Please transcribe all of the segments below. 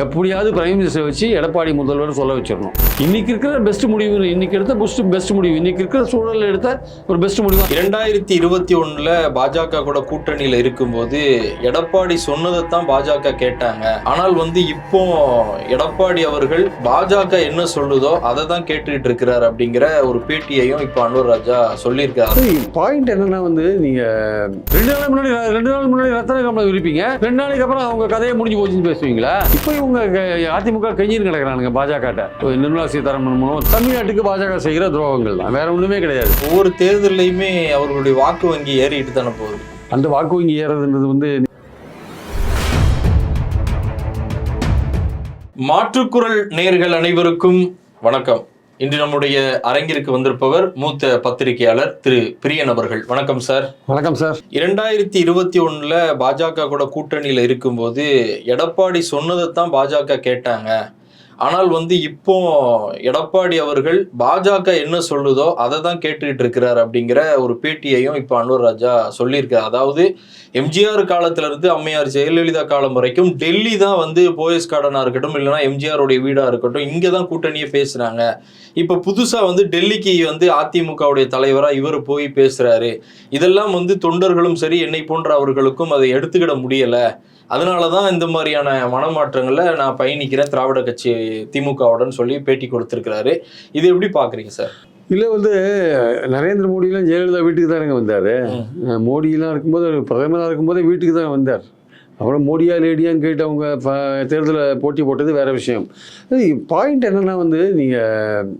எப்படியாவது prime minister வச்சு எடப்பாடி முதல்வர் சொல்ல வச்சிடணும். இன்னைக்கு இருக்கிற பெஸ்ட் முடிவு இன்னைக்கு எடுத்த பெஸ்ட் பெஸ்ட் முடிவு. இன்னைக்கு இருக்கிற சூழலில் எடுத்த ஒரு பெஸ்ட் முடிவு? இரண்டாயிரத்தி இருபத்தி ஒண்ணுல பாஜக கூட கூட்டணியில இருக்கும்போது எடப்பாடி சொன்னதைத்தான் பாஜக கேட்டாங்க. ஆனால் வந்து இப்போ எடப்பாடி அவர்கள் பாஜக என்ன சொல்லுதோ அதை தான் கேட்டுக்கிட்டு இருக்கிறார் அப்படிங்கிற ஒரு பேட்டியையும் இப்போ அன்வர் ராஜா சொல்லியிருக்காரு. பாயிண்ட் என்னன்னா வந்து நீங்க ரெண்டு நாள் முன்னாடி ரெண்டு நாள் முன்னாடி ரத்தன கமலம் இருப்பீங்க ரெண்டு நாளைக்கு அப்புறம் அவங்க கதையை முடிஞ்சு போச்சுன்னு பேசுவீங்களா? இப்போ இவங்க அதிமுக கெஞ்சின்னு கிடக்குறானுங்க பாஜக நிர்மலா சீதாராமன் மூலம் தமிழ்நாட்டுக்கு பாஜக செய்கிற துரோகங்கள் தான். வேற ஒண்ணுமே கிடையாது. ஒவ்வொரு தேர்தல்லையுமே அவர்களுடைய வாக்கு வங்கி ஏறிட்டு தானே போகுது. அந்த வாக்கு வங்கி ஏறதுன்றது வந்து மாற்றுக்குரல் நேர்கள் அனைவருக்கும் வணக்கம். இன்று நம்முடைய அரங்கிற்கு வந்திருப்பவர் மூத்த பத்திரிகையாளர் திரு பிரியன் அவர்கள். வணக்கம் சார். வணக்கம் சார். இரண்டாயிரத்தி இருபத்தி ஒண்ணுல பாஜக கூட கூட்டணியில இருக்கும்போது எடப்பாடி சொன்னதைத்தான் பாஜக கேட்டாங்க. ஆனால் வந்து இப்போ எடப்பாடி அவர்கள் பாஜக என்ன சொல்லுதோ அதை தான் கேட்டுக்கிட்டு இருக்கிறார் அப்படிங்கிற ஒரு பேட்டியையும் இப்போ அன்வர் ராஜா சொல்லியிருக்காரு. அதாவது எம்ஜிஆர் காலத்திலிருந்து அம்மையார் ஜெயலலிதா காலம் வரைக்கும் டெல்லி தான் வந்து போயஸ் கார்டனாக இருக்கட்டும் இல்லைன்னா எம்ஜிஆருடைய வீடாக இருக்கட்டும் இங்கே தான் கூட்டணியே பேசுகிறாங்க இப்போ புதுசாக வந்து டெல்லிக்கு வந்து அதிமுகவுடைய தலைவராக இவர் போய் பேசுகிறாரு இதெல்லாம் வந்து தொண்டர்களும் சரி என்னை போன்ற அவர்களுக்கும் அதை எடுத்துக்கிட முடியலை. அதனால தான் இந்த மாதிரியான மனமாற்றங்களை நான் பயணிக்கிறேன் திராவிட கட்சி திமுகவுடன் சொல்லி பேட்டி கொடுத்துருக்கிறாரு. இது எப்படி பாக்குறீங்க சார்? இல்லை வந்து நரேந்திர மோடிலாம் ஜெயலலிதா வீட்டுக்கு தானேங்க வந்தார். மோடியெலாம் இருக்கும்போது பிரதமராக இருக்கும்போதே வீட்டுக்கு தான் வந்தார். அப்புறம் மோடியா லேடியான்னு கேட்டு அவங்க தேர்தலில் போட்டி போட்டது வேற விஷயம். பாயிண்ட் என்னென்னா வந்து நீங்கள்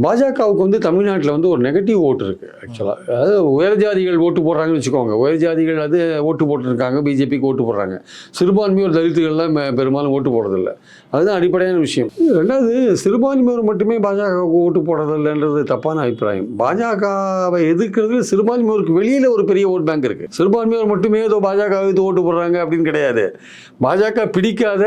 பாஜகவுக்கு வந்து தமிழ்நாட்டில் வந்து ஒரு நெகட்டிவ் ஓட்டு இருக்குது ஆக்சுவலாக அதாவது உயர்ஜாதிகள் ஓட்டு போடுறாங்கன்னு வச்சுக்கோங்க. உயர் ஜாதிகள் அது ஓட்டு போட்டுருக்காங்க பிஜேபிக்கு ஓட்டு போடுறாங்க. சிறுபான்மையோர் தலித்துகள்லாம் பெரும்பாலும் ஓட்டு போடுறதில்ல. அதுதான் அடிப்படையான விஷயம். ரெண்டாவது சிறுபான்மையோர் மட்டுமே பாஜகவுக்கு ஓட்டு போடுறதில்லைன்றது தப்பான அபிப்பிராயம். பாஜகவை எதிர்க்கிறதுல சிறுபான்மையோருக்கு வெளியில் ஒரு பெரிய ஓட் பேங்க் இருக்குது சிறுபான்மையோர் மட்டுமே ஏதோ பாஜக எதிர்த்து ஓட்டு போடுறாங்க அப்படின்னு கிடையாது. பாஜக பிடிக்காத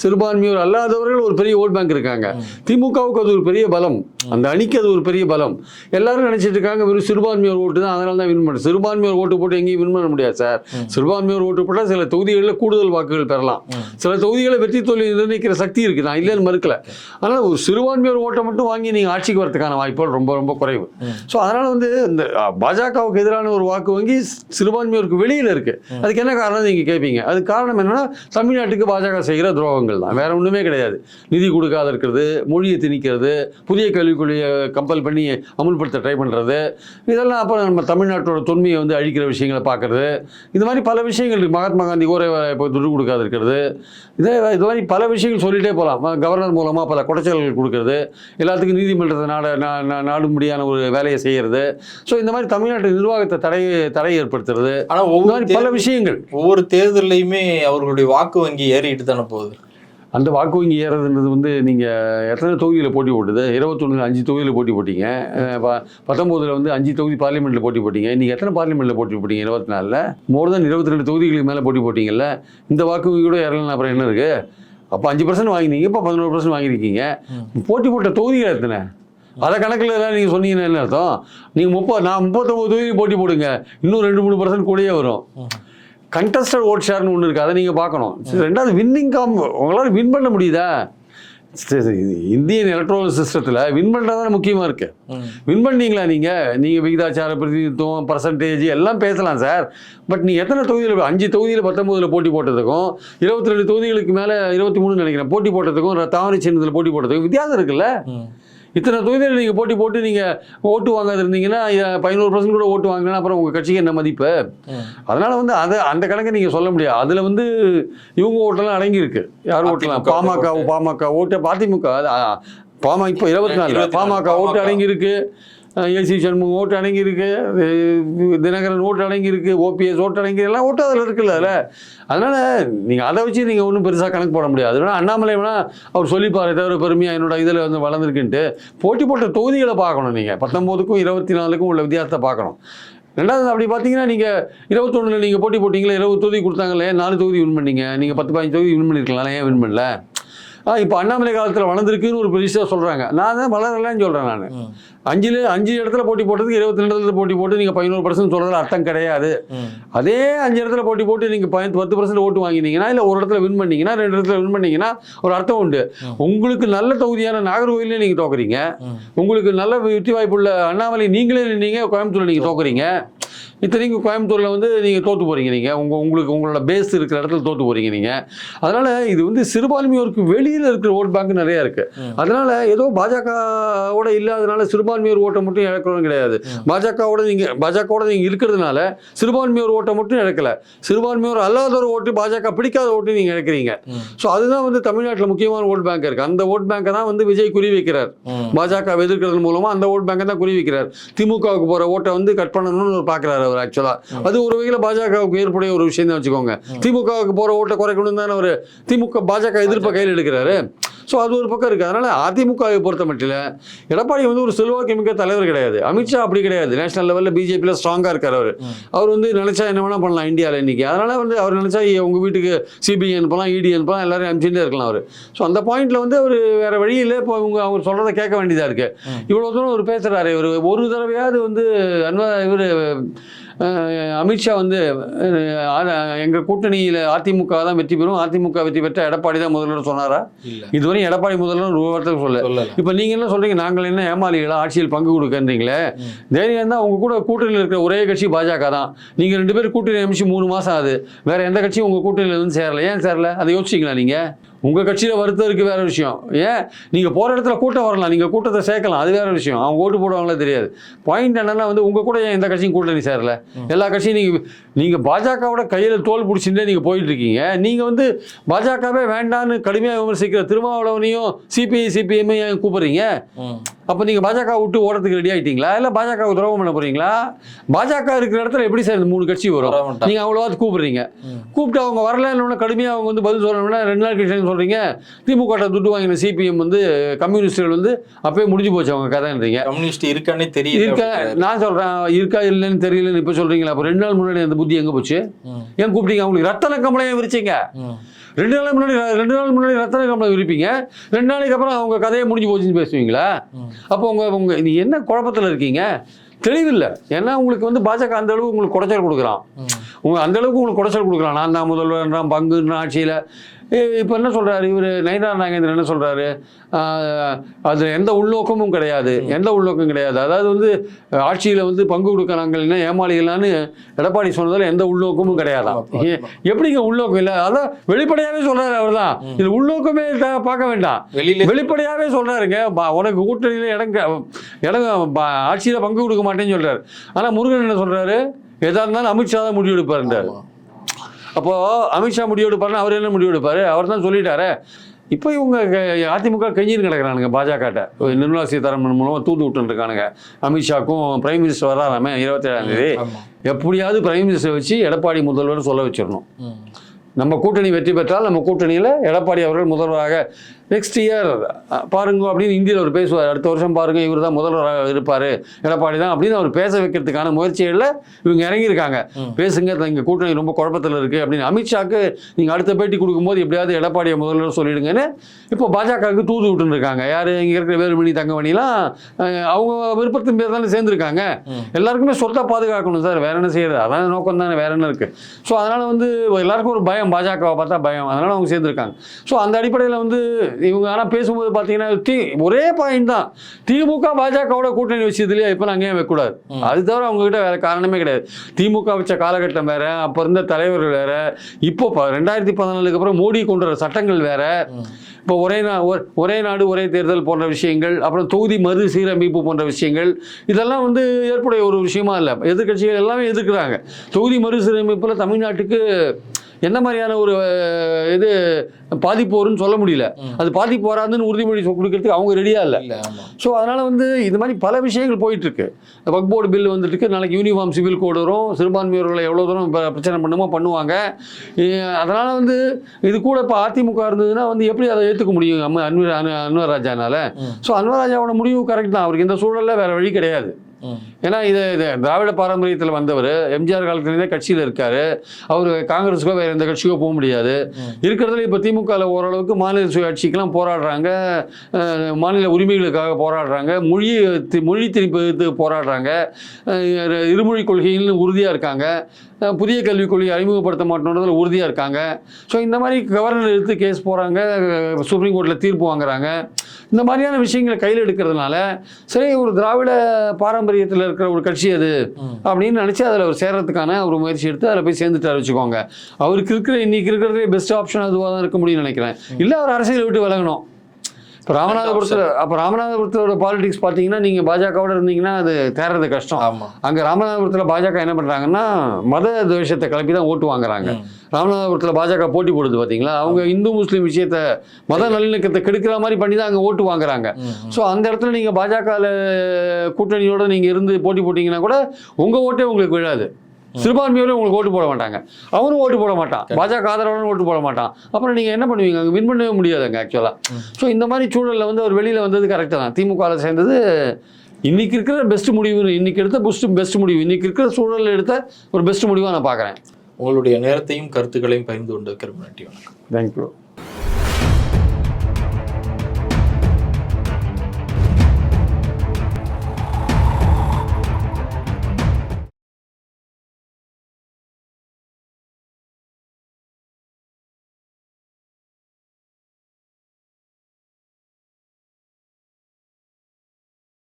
சிறுபான்மையோர் அல்லாதவர்கள் ஒரு பெரிய ஓட் பேங்க் இருக்காங்க. திமுகவுக்கு அது ஒரு பெரிய பலம். அந்த அணிக்கு அது ஒரு பெரிய பலம். எல்லாரும் நினைச்சிட்டு இருக்காங்க வெறும் சிறுபான்மையோர் ஓட்டு தான். அதனால தான் வின் பண்ண சிறுபான்மையோர் ஓட்டு போட்டு எங்கேயும் வின் பண்ண முடியாது சார். சிறுபான்மையோர் ஓட்டு போட்டால் சில தொகுதிகளில் கூடுதல் வாக்குகள் பெறலாம். சில தொகுதிகளை வெற்றி தொழில் நிர்ணயிக்கிற சக்தி இருக்குது. நான் இல்லைன்னு மறுக்கல. ஆனால் ஒரு சிறுபான்மையோர் ஓட்டை மட்டும் வாங்கி நீங்கள் ஆட்சிக்கு வரதுக்கான வாய்ப்புகள் ரொம்ப ரொம்ப குறைவு. ஸோ அதனால் வந்து இந்த பாஜகவுக்கு எதிரான ஒரு வாக்கு வங்கி சிறுபான்மையோருக்கு வெளியில் இருக்குது அதுக்கு என்ன காரணம் நீங்கள் கேட்பீங்க அதுக்கு காரணம் என்னன்னா தமிழ்நாட்டுக்கு பாஜக செய்கிற துரோகம். துரோகங்கள் தான். வேற ஒன்றுமே கிடையாது. நிதி கொடுக்காத இருக்கிறது மொழியை திணிக்கிறது புதிய கல்விக் கொள்கையை கம்பல் பண்ணி அமுல்படுத்த ட்ரை பண்ணுறது இதெல்லாம் அப்புறம் நம்ம தமிழ்நாட்டோட தொன்மையை வந்து அழிக்கிற விஷயங்களை பார்க்குறது. இது மாதிரி பல விஷயங்கள். மகாத்மா காந்தி ஊரை இப்போ துட்டு கொடுக்காத இருக்கிறது. இதே இது மாதிரி பல விஷயங்கள் சொல்லிகிட்டே போகலாம் கவர்னர் மூலமாக பல குடைச்சல்கள் கொடுக்கறது. எல்லாத்துக்கும் நீதிமன்றத்தை நாட நாடும்படியான ஒரு வேலையை செய்கிறது ஸோ இந்த மாதிரி தமிழ்நாட்டு நிர்வாகத்தை தடை தடை ஏற்படுத்துறது. ஆனா இந்த ஒவ்வொரு பல விஷயங்கள். ஒவ்வொரு தேர்தல்லையுமே அவர்களுடைய வாக்கு வங்கி ஏறிட்டு தானே போகுது. அந்த வாக்கு வங்கி ஏறதுன்றது வந்து நீங்கள் எத்தனை தொகுதியில் போட்டி போட்டுது? இருபத்தொன்னில் அஞ்சு தொகுதியில் போட்டி போட்டீங்க. பத்தொம்போதில் வந்து அஞ்சு தொகுதி பார்லிமெண்ட்டில் போட்டி போட்டீங்க. நீங்கள் எத்தனை பார்லிமெண்ட்டில் போட்டி போட்டீங்க இருபத்தி நாலில் மோர் தென் இருபத்தி ரெண்டு தொகுதிகளுக்கு மேலே போட்டி போட்டீங்கல்ல. இந்த வாக்கு வங்கி கூட ஏறலாம் அப்புறம் என்ன இருக்குது அப்போ அஞ்சு பர்சன்ட் வாங்கினீங்க இப்போ பதினோரு பர்சன்ட் வாங்கியிருக்கீங்க. போட்டி போட்ட தொகுதிகள் எத்தனை? அதை கணக்கில் எல்லாம் நீங்கள் சொன்னீங்கன்னா என்ன அர்த்தம்? நீங்கள் முப்பது நான் முப்பத்தொம்பது தொகுதி போட்டி போடுங்க. இன்னும் ரெண்டு மூணு பர்சன்ட் கூடயே வரும். கண்டஸ்டட் ஓட் ஷேர்னு ஒன்று இருக்குது அதை நீங்கள் பார்க்கணும். ரெண்டாவது வின்னிங் காம் உங்களால் வின் பண்ண முடியுதா? இந்தியன் எலக்ட்ரானிக் சிஸ்டத்தில் வின் பண்ணுறது முக்கியமாக இருக்குது ம். வின் பண்ணீங்களா நீங்கள் நீங்கள் விகிதாச்சார பிரதிநிதித்துவம் பர்சன்டேஜ் எல்லாம் பேசலாம் சார். பட் நீ எத்தனை தொகுதியில் அஞ்சு தொகுதியில் பத்தொம்போதில் போட்டி போட்டதுக்கும் இருபத்தி ரெண்டு தொகுதிகளுக்கு மேலே இருபத்தி மூணு நினைக்கிறேன் போட்டி போட்டதுக்கும் ர- தாவணி சின்னத்தில் போட்டி போட்டதுக்கும் வித்தியாசம் இருக்குல்ல. இத்தனை தொகுதியில் நீங்கள் போட்டி போட்டு நீங்கள் ஓட்டு வாங்காது இருந்தீங்கன்னா பதினோரு பர்சன்ட் கூட ஓட்டு வாங்கினா அப்புறம் உங்கள் கட்சிக்கு என்ன மதிப்பு. அதனால வந்து அதை அந்த கணக்கை நீங்கள் சொல்ல முடியாது அதில் வந்து இவங்க ஓட்டெல்லாம் அடங்கியிருக்கு யார் ஓட்டலாம் பாமக ஓட்டு. பாமக ஓட்டு அதிமுக பாம இப்போ இருபத்தி நாலு 24 பாமக ஓட்டு. அடங்கியிருக்கு ஏசி சண்முகம் ஓட்டு அடங்கியிருக்கு தினகரன் ஓட்டு அடங்கியிருக்கு ஓபிஎஸ் ஓட்டு அடங்கி எல்லாம் ஓட்டு அதில் இருக்குல்ல அதில். அதனால் நீங்கள் அதை வச்சு நீங்கள் ஒன்றும் பெருசாக கணக்கு போட முடியாது. வேணா அண்ணாமலை வேணால் அவர் சொல்லிப்பாரு தவிர பெருமையாக என்னோட இதில் வந்து வளர்ந்துருக்குன்ட்டு போட்டி போட்ட தொகுதிகளை பார்க்கணும் நீங்கள் பத்தொம்போதுக்கும் இருபத்தி நாலுக்கும் உள்ள வித்தியாசத்தை பார்க்கணும். ரெண்டாவது அப்படி பார்த்தீங்கன்னா நீங்கள் இருபத்தொன்னில் நீங்கள் போட்டி போட்டிங்களா இருபது தொகுதி கொடுத்தாங்களே நாலு தொகுதி வின் பண்ணீங்க. நீங்கள் பத்து பதினஞ்சு தொகுதி வின் பண்ணியிருக்கலாம் ஏன் வின் பண்ணல? இப்போ அண்ணாமலை காலத்தில் வளர்ந்துருக்குன்னு ஒரு பெருசாக சொல்கிறாங்க நான் தான் வளரலன்னு சொல்கிறேன் நான். அஞ்சில் அஞ்சு இடத்துல போட்டி போட்டதுக்கு இருபத்தி ரெண்டு இடத்துல போட்டி போட்டு நீங்கள் பதினோரு பர்சன்ட் சொல்கிறது அர்த்தம் கிடையாது. அதே அஞ்சு இடத்துல போட்டி போட்டு நீங்கள் பத்து பத்து பர்சன்ட் ஓட்டு வாங்கினீங்கன்னா இல்லை ஒரு இடத்துல வின் பண்ணீங்கன்னா ரெண்டு இடத்துல வின் பண்ணீங்கன்னா ஒரு அர்த்தம் உண்டு. உங்களுக்கு நல்ல தொகுதியான நாகர்கோவிலே நீங்கள் தோக்குறீங்க. உங்களுக்கு நல்ல வெற்றி வாய்ப்புள்ள அண்ணாமலை நீங்களே நின்னீங்க கோயம்புத்தூர்ல நீங்கள் தோக்குறீங்க இத்தனைக்கும் கோயம்புத்தூரில் வந்து நீங்கள் தோற்று போகிறீங்க நீங்கள் உங்கள் உங்களுக்கு உங்களோட பேஸ் இருக்கிற இடத்துல தோற்று போகிறீங்க நீங்கள் அதனால் இது வந்து சிறுபான்மையோருக்கு வெளியில் இருக்கிற ஓட் பேங்க் நிறையா இருக்குது. அதனால் ஏதோ பாஜகவோட இல்லாதனால சிறுபான்மையோர் ஓட்டை மட்டும் இழக்கிறோம் கிடையாது. பாஜகவோட நீங்கள் பாஜகவோட நீங்கள் இருக்கிறதுனால சிறுபான்மையோர் ஓட்டை மட்டும் இழக்கல. சிறுபான்மையோர் அல்லாதோர் ஓட்டு பாஜக பிடிக்காத ஓட்டு நீங்கள் இழக்கிறீங்க. ஸோ அதுதான் வந்து தமிழ்நாட்டில் முக்கியமான ஓட் பேங்க் இருக்குது அந்த ஓட் பேங்கை தான் வந்து விஜய் குறி வைக்கிறார். பாஜக எதிர்க்கிறது மூலமா அந்த ஓட் பேங்கை தான் குறி வைக்கிறார். திமுகவுக்கு போற ஓட்டை வந்து கட் பண்ணணும்னு பார்க்குறாரு அவர் ஆக்சுவலா அது ஒரு வகையில் பாஜகவுக்கு ஏற்புடைய ஒரு விஷயம் தான் வச்சுக்கோங்க திமுகவுக்கு போற ஓட்டை குறைக்கணும் தானே ஒரு திமுக பாஜக எதிர்ப்பை கையில் எடுக்கிறாரு. ஸோ அது ஒரு பக்கம் இருக்குது அதனால் அதிமுகவை பொறுத்த மட்டும் எடப்பாடி வந்து ஒரு செல்வாக்கு மிக்க தலைவர் கிடையாது. அமித்ஷா அப்படி கிடையாது. நேஷனல் லெவலில் பிஜேபியில் ஸ்ட்ராங்காக இருக்கார் அவர். அவர் வந்து நினச்சா என்ன வேணால் பண்ணலாம் இந்தியாவில் இன்றைக்கி அதனால் வந்து அவர் நினச்சா உங்கள் வீட்டுக்கு சிபிஐ அனுப்பலாம் இடி அனுப்பலாம் எல்லாரும் அனுப்பிச்சுட்டே இருக்கலாம் அவர். ஸோ அந்த பாயிண்ட்டில் வந்து அவர் வேறு வழியில் இப்போ அவங்க அவர் சொல்கிறத கேட்க வேண்டியதாக இருக்குது. இவ்வளோ தூரம் அவர் பேசுகிறாரு இவர் ஒரு தடவையாவது வந்து அன்வா இவர் அமித்ஷா வந்து எங்கள் கூட்டணியில் அதிமுக தான் வெற்றி பெறும். அதிமுக வெற்றி பெற்ற எடப்பாடி தான் முதல்வர் சொன்னாரா? இல்ல. இதுவரை எடப்பாடி முதல்வர் ஒரு வார்த்தை சொல்ல இப்போ நீங்கள் என்ன சொல்கிறீங்க நாங்கள் என்ன ஏமாளிகளா? ஆட்சியில் பங்கு கொடுக்கன்றீங்களே. தைரியம் தான் உங்க கூட கூட்டணியில் இருக்கிற ஒரே கட்சி பாஜக தான். நீங்கள் ரெண்டு பேரும் கூட்டணி அமைச்சு மூணு மாதம் ஆகுது. வேற எந்த கட்சியும் உங்கள் கூட்டணியில் வந்து சேரல. ஏன் சேரல? அதை யோசிச்சிங்களா நீங்கள் உங்கள் கட்சியில் வருத்தம் இருக்குது வேற விஷயம். ஏன்? நீங்கள் போகிற இடத்துல கூட்டம் வரலாம். நீங்கள் கூட்டத்தை சேர்க்கலாம். அது வேற விஷயம். அவங்க ஓட்டு போடுவாங்களே தெரியாது. பாயிண்ட் என்னன்னா வந்து உங்கள் கூட ஏன் எந்த கட்சியும் கூட்டணி சேரல? எல்லா கட்சியும் நீங்கள் நீங்கள் பாஜகவோட கையில் தோல் பிடிச்சிட்டே நீங்கள் போயிட்டு இருக்கீங்க நீங்கள் வந்து பாஜகவே வேண்டான்னு கடுமையாக விமர்சிக்கிற திருமாவளவனையும் சிபிஐ சிபிஎம் ஏன் கூப்பிடுறீங்க. அப்போ நீங்கள் பாஜக விட்டு ஓடுறதுக்கு ரெடி ஆயிட்டீங்களா? இல்லை பாஜகவுக்கு துரோகம் பண்ண போறீங்களா? பாஜக இருக்கிற இடத்துல எப்படி சார் இந்த மூணு கட்சி வரும். நீங்கள் அவ்வளோவா கூப்பிடுறீங்க. கூப்பிட்டு அவங்க வரலன்னு கடுமையாக அவங்க வந்து பதில் சொல்லணும்னா ரெண்டு நாள் கழிச்சு சொல்கிறீங்க திமுக ட்ட துட்டு வாங்கின சிபிஎம் வந்து கம்யூனிஸ்டுகள் வந்து அப்பயே முடிஞ்சு போச்சு அவங்க கதைன்றீங்க. கம்யூனிஸ்ட் இருக்கானே தெரியல இருக்க. நான் சொல்கிறேன் இருக்கா இல்லைன்னு தெரியலன்னு இப்போ சொல்கிறீங்களா அப்போ ரெண்டு நாள் முன்னாடி அந்த புத்தி எங்கே போச்சு. ஏன் கூப்பிட்டீங்க? அவங்களுக்கு ரத்தன கம்பளையம் விரிச்சிங்க. ரெண்டு நாள் முன்னாடி ரெண்டு நாள் முன்னாடி ரத்தன கம்பளம் விரிப்பீங்க. ரெண்டு நாளைக்கு அப்புறம் அவங்க கதையை முடிஞ்சு போச்சுன்னு பேசுவீங்களா. அப்போ உங்க உங்க நீ என்ன குழப்பத்தில் இருக்கீங்க? தெளிவில்லை. ஏன்னா உங்களுக்கு வந்து பாஜக அந்த அளவுக்கு உங்களுக்கு குடைச்சல் கொடுக்குறான். ம். உங்க அந்த அளவுக்கு உங்களுக்கு குடைச்சல் கொடுக்குறான் நான் தான் முதல்வர்ன்றான் பங்குன்ற ஆட்சியில். இப்போ என்ன சொல்றாரு இவர்? நயினார் நாகேந்திரன் என்ன சொல்றாரு? ஆஹ், அது எந்த உள்நோக்கமும் கிடையாது. எந்த உள்நோக்கம் கிடையாது. அதாவது வந்து ஆட்சியில் வந்து பங்கு கொடுக்குறாங்க என்ன ஏமாளிகளான்னு எடப்பாடி சொன்னதில் எந்த உள்நோக்கமும் ஏ- எப்படிங்க உள்நோக்கம் இல்லை? அதான் வெளிப்படையாகவே சொல்றாரு அவர் தான் இது உள்நோக்கமே பார்க்க வேண்டாம். சொல்றாருங்க. பா- உனக்கு கூட்டணியில் இடம் க- இடம் ஆட்சியில பங்கு கொடுக்க மாட்டேன்னு சொல்றாரு. ஆனா முருகன் என்ன சொல்றாரு? எதா இருந்தாலும் அமித்ஷா தான் முடிவு எடுப்பாருன்றாரு ஆமா. அப்போ அமித்ஷா முடிவு எடுப்பாருன்னா அவர் என்ன முடிவு எடுப்பாரு அவர் தான் சொல்லிட்டாரு. இப்போ இவங்க அதிமுக கெஞ்சின்னு கிடக்குறானுங்க பாஜகட்ட. நிர்மலா சீதாராமன் மூலமாக தூது விட்டுன்னு இருக்கானுங்க அமித்ஷாக்கும் பிரைம் மினிஸ்டர் வராராமே இருபத்தேழாம் தேதி. எப்படியாவது பிரைம் மினிஸ்டர் வச்சு எடப்பாடி முதல்வர் சொல்ல வச்சிடணும். நம்ம கூட்டணி வெற்றி பெற்றால் நம்ம கூட்டணியில் எடப்பாடி அவர்கள் முதல்வராக நெக்ஸ்ட் இயர் பாருங்க அப்படின்னு இந்தியில் அவர் பேசுவார். அடுத்த வருஷம் பாருங்க இவர் தான் முதல்வராக இருப்பார். எடப்பாடி தான் அப்படின்னு அவர் பேச வைக்கிறதுக்கான முயற்சிகளில் இவங்க இறங்கியிருக்காங்க. பேசுங்க எங்கள் கூட்டணி ரொம்ப குழப்பத்தில் இருக்குது அப்படின்னு அமித்ஷாக்கு நீங்கள் அடுத்த பேட்டி கொடுக்கும்போது எப்படியாவது எடப்பாடியை முதல்வர் சொல்லிடுங்கன்னு இப்போ பாஜகவுக்கு தூது விட்டுன்னு இருக்காங்க யார்? இங்கே இருக்கிற வேலுமணி தங்கமணிலாம் அவங்க விருப்பத்தின் பேர் தானே சேர்ந்துருக்காங்க. எல்லாருக்குமே சொத்தை பாதுகாக்கணும் சார். வேற என்ன செய்யறது? அதான் நோக்கம் தானே. வேற என்ன இருக்கு? ஸோ அதனால வந்து எல்லாருக்கும் ஒரு பயம். பாஜகவை பார்த்தா பயம். அதனால அவங்க சேர்ந்துருக்காங்க. ஸோ அந்த அடிப்படையில் வந்து இவங்க ஆனால் பேசும்போது பார்த்தீங்கன்னா தி ஒரே பாயிண்ட் தான். திமுக பாஜகவோட கூட்டணி வச்சதுலேயே இப்போ நாங்கள் ஏன் வைக்கக்கூடாது. அது தவிர அவங்ககிட்ட வேற காரணமே கிடையாது. திமுக வச்ச காலகட்டம் வேற அப்போ இருந்த தலைவர்கள் வேற. இப்போ ரெண்டாயிரத்தி பதினாலுக்கு அப்புறம் மோடி கொண்டு வர சட்டங்கள் வேற. இப்போ ஒரே நா ஒரே நாடு ஒரே தேர்தல் போன்ற விஷயங்கள் அப்புறம் தொகுதி மறு சீரமைப்பு போன்ற விஷயங்கள். இதெல்லாம் வந்து ஏற்புடைய ஒரு விஷயமா இல்லை. எதிர்க்கட்சிகள் எல்லாமே எதிர்க்கிறாங்க. தொகுதி மறுசீரமைப்பில் தமிழ்நாட்டுக்கு என்ன மாதிரியான ஒரு இது பாதிப்பு வரும்னு சொல்ல முடியல. அது பாதிப்பு வராதுன்னு உறுதிமொழி கொடுக்கறதுக்கு அவங்க ரெடியாக இல்லை. ஸோ அதனால் வந்து இது மாதிரி பல விஷயங்கள் போயிட்டுருக்கு. வக் போர்டு பில் வந்துட்டு இருக்கு. நாளைக்கு யூனிஃபார்ம் சிவில் கோடு வரும். சிறுபான்மையர்களை எவ்வளோ தூரம் பிரச்சனை பண்ணுமோ பண்ணுவாங்க. அதனால் வந்து இது கூட இப்போ அதிமுக இருந்ததுன்னா வந்து எப்படி அதை ஏற்றுக்க முடியும்? அம்ம அன்வர் அனு அன்வர் ராஜானால. ஸோ அன்வர் ராஜாவோட முடிவு கரெக்ட் தான். அவருக்கு இந்த சூழலில் வேறு வழி கிடையாது. ஏன்னா இது இது திராவிட பாரம்பரியத்தில் வந்தவர் எம்ஜிஆர் காலத்துலேருந்தே கட்சியில் இருக்காரு. அவர் காங்கிரஸுக்கோ வேறு எந்த கட்சிக்கோ போக முடியாது. இருக்கிறதுல இப்போ திமுக திமுகவில் ஓரளவுக்கு மாநில சுயாட்சிக்கெல்லாம் போராடுறாங்க. மாநில உரிமைகளுக்காக போராடுறாங்க. மொழி தி- மொழி திணிப்பு போராடுறாங்க. இருமொழி கொள்கையில் உறுதியாக இருக்காங்க. புதிய கல்விக் கொள்கை அறிமுகப்படுத்த மாட்டோன்றதுல உறுதியாக இருக்காங்க. ஸோ இந்த மாதிரி கவர்னர் எடுத்து கேஸ் போகிறாங்க சுப்ரீம் கோர்ட்டில் தீர்ப்பு வாங்குறாங்க. இந்த மாதிரியான விஷயங்களை கையில் எடுக்கிறதுனால சரி ஒரு திராவிட பாரம்பரியத்தில் இருக்கிற ஒரு கட்சி அது. அப்படின்னு நினச்சி அதில் அவர் சேர்றதுக்கான ஒரு முயற்சி எடுத்து அதில் போய் சேர்ந்துட்டார் வச்சுக்கோங்க. அவருக்கு இருக்கிற இன்னைக்கு இருக்கிறதே பெஸ்ட் ஆப்ஷன் அதுவாக தான் இருக்க முடியும்னு நினைக்கிறேன். இல்லை அவர் அரசியலை விட்டு விலகணும். இப்போ ராமநாதபுரத்தில் அப்போ ராமநாதபுரத்தோட பாலிடிக்ஸ் பார்த்தீங்கன்னா நீங்கள் பாஜகவோட இருந்தீங்கன்னா அது தேர்றது கஷ்டம். ஆமா. அங்கே ராமநாதபுரத்தில் பாஜக என்ன பண்ணுறாங்கன்னா மத துவேஷத்தை கிளப்பி தான் ஓட்டு வாங்குறாங்க. ராமநாதபுரத்தில் பாஜக போட்டி போடுது பார்த்தீங்களா அவங்க இந்து முஸ்லீம் விஷயத்தை மத நல்லிணக்கத்தை கெடுக்கிற மாதிரி பண்ணி தான் அங்கே ஓட்டு வாங்குறாங்க. ஸோ அந்த இடத்துல நீங்கள் பாஜகவில் கூட்டணியோட நீங்கள் இருந்து போட்டி போட்டிங்கன்னா கூட உங்கள் ஓட்டே உங்களுக்கு விழாது. சிறுபான்மையோட உங்களுக்கு ஓட்டு போட மாட்டாங்க. அவனும் ஓட்டு போட மாட்டான். பாஜக ஆதரவான ஓட்டு போட மாட்டான். அப்புறம் நீங்கள் என்ன பண்ணுவீங்க? அங்கே வின் பண்ணவே முடியாதுங்க ஆக்சுவலாக ஸோ இந்த மாதிரி சூழலில் வந்து அவர் வெளியில் வந்தது கரெக்டாக தான். திமுகவில் சேர்ந்தது இன்னைக்கு இருக்கிற பெஸ்ட் முடிவு இன்னைக்கு எடுத்த பெஸ்ட் பெஸ்ட் முடிவு. இன்னைக்கு இருக்கிற சூழலில் எடுத்த ஒரு பெஸ்ட் முடிவாக நான் பார்க்குறேன் உங்களுடைய நேரத்தையும் கருத்துக்களையும் பகிர்ந்து கொண்டிருக்கிற நன்றி வணக்கம். தேங்க்யூ